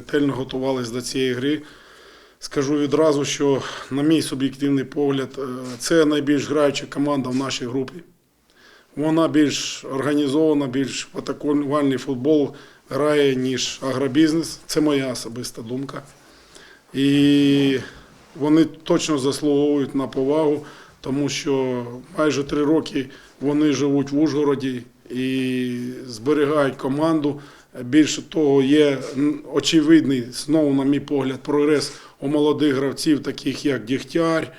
ретельно готувалися до цієї гри. Скажу відразу, що, на мій суб'єктивний погляд, е, це найбільш граюча команда в нашій групі. Вона більш організована, більш атакувальний футбол грає, ніж агробізнес. Це моя особиста думка. І вони точно заслуговують на повагу, тому що майже три роки вони живуть в Ужгороді і зберігають команду. Більше того, є очевидний, знову, на мій погляд, прогрес у молодих гравців, таких як Дігтяр,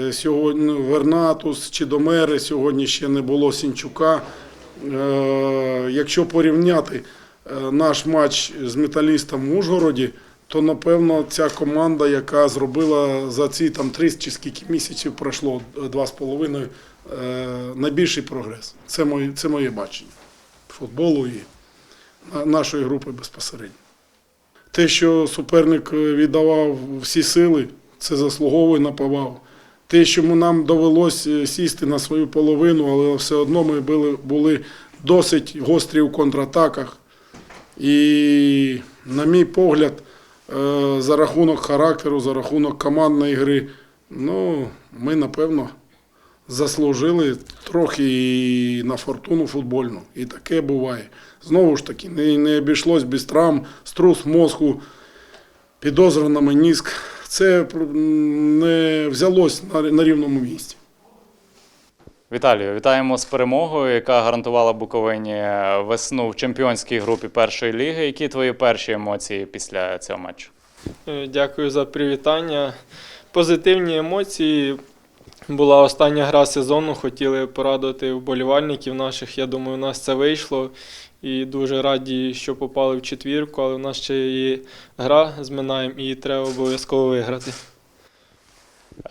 е, сьогодні Вернатус чи Домери, сьогодні ще не було Сінчука. Е, якщо порівняти е, наш матч з металістом в Ужгороді, то напевно ця команда, яка зробила за ці там три чи скільки місяців, пройшло 2,5 найбільший прогрес. Це моє, це моє бачення футболу і нашої групи безпосередньо. Те, що суперник е, віддавав всі сили, це заслуговує на повагу. Те, що нам довелось е, сісти на свою половину, але все одно ми були, були досить гострі у контратаках. І, на мій погляд, е, за рахунок характеру, за рахунок командної гри, ну, ми, напевно, заслужили трохи і на фортуну футбольну. І таке буває. Знову ж таки, не, не обійшлось без травм, струс мозку, підозра на меніск. Це не взялось на, на рівному місці. Віталію, вітаємо з перемогою, яка гарантувала Буковині весну в чемпіонській групі першої ліги. Які твої перші емоції після цього матчу? Е, Дякую за привітання. Позитивні емоції. Була остання гра сезону. Хотіли порадувати вболівальників наших. Я думаю, у нас це вийшло. І дуже раді, що попали в четвірку, але у нас ще є гра з Минаєм і треба обов'язково виграти.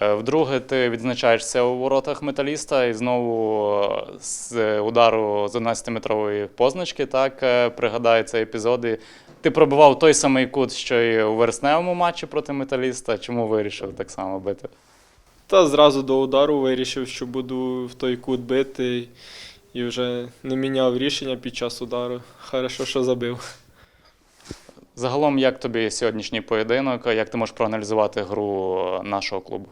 Е, Вдруге, ти відзначаєшся у воротах металіста і знову з удару з 11-метрової позначки. Так е, пригадаю цей епізод. Ти пробивав той самий кут, що і у вересневому матчі проти металіста. Чому вирішив так само бити? Та зразу до удару вирішив, що буду в той кут бити і вже не міняв рішення під час удару. Хорошо, що забив. Загалом, як тобі сьогоднішній поєдинок? Як ти можеш проаналізувати гру нашого клубу?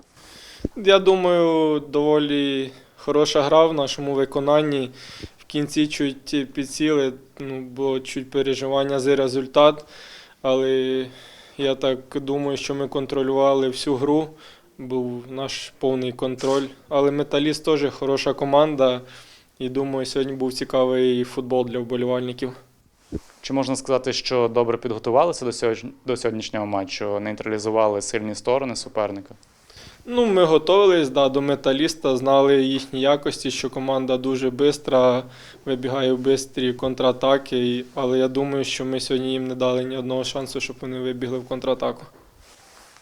Я думаю, доволі хороша гра в нашому виконанні. В кінці чуть підсіли, ну, було чуть переживання за результат, але я так думаю, що ми контролювали всю гру. Був наш повний контроль. Але металіст теж хороша команда. І думаю, сьогодні був цікавий футбол для вболівальників. Чи можна сказати, що добре підготувалися до сьогодні- до сьогоднішнього матчу, нейтралізували сильні сторони суперника? Ну, ми готувалися да, до металіста, знали їхні якості, що команда дуже швидка, вибігає в швидкі контратаки. Але я думаю, що ми сьогодні їм не дали ні одного шансу, щоб вони вибігли в контратаку.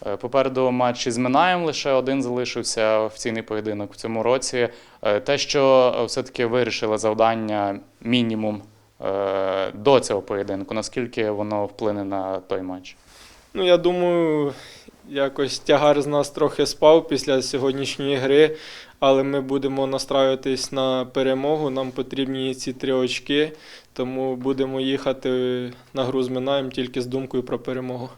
Е, Попереду матч із Минаєм лише один залишився офіційний поєдинок в цьому році. Е, Те, що все-таки вирішили завдання мінімум е, до цього поєдинку, наскільки воно вплине на той матч? Ну, я думаю, якось тягар з нас трохи спав після сьогоднішньої гри, але ми будемо настраюватись на перемогу. Нам потрібні ці три очки, тому будемо їхати на гру з Минаєм тільки з думкою про перемогу.